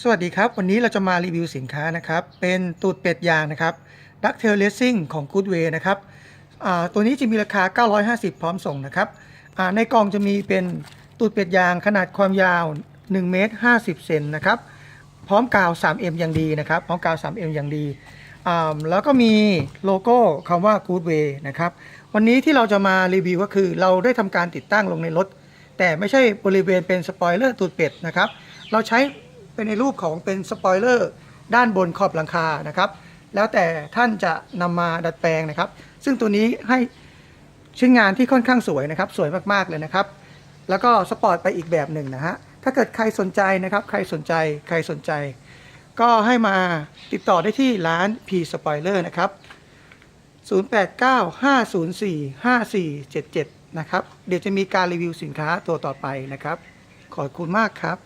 สวัสดีครับ วันนี้เราจะมารีวิวสินค้านะครับ เป็นตูดเป็ดยางนะครับดักเทลเลสซิ่งของ Goodway นะครับตัวนี้จะมีราคา 950 พร้อมส่งนะครับในกล่องจะมีเป็นตูดเป็ดยางขนาดความยาว 1 เมตร 50 เซนนะครับ พร้อมกาว 3M อย่างดีนะครับ พร้อมกาว 3M อย่างดี แล้วก็มีโลโก้คำว่า Goodway นะครับ วันนี้ที่เราจะมารีวิวก็คือเราได้ทำการติดตั้งลงในรถ แต่ไม่ใช่บริเวณเป็นสปอยเลอร์ตูดเป็ดนะครับ เราใช้ เป็นในรูปของเป็นสปอยเลอร์ด้านบนขอบหลังคานะครับ แล้วแต่ท่านจะนำมาดัดแปลงนะครับ ซึ่งตัวนี้ให้ชิ้นงานที่ค่อนข้างสวยนะครับ สวยมากๆเลยนะครับ แล้วก็สปอร์ตไปอีกแบบหนึ่งนะฮะถ้าเกิดใครสนใจนะครับ ใครสนใจใครสนใจ ก็ให้มาติดต่อได้ที่ร้าน P Spoiler นะครับ 0895045477 นะครับ เดี๋ยวจะมีการรีวิวสินค้าตัวต่อไปนะครับ ขอบคุณมากครับ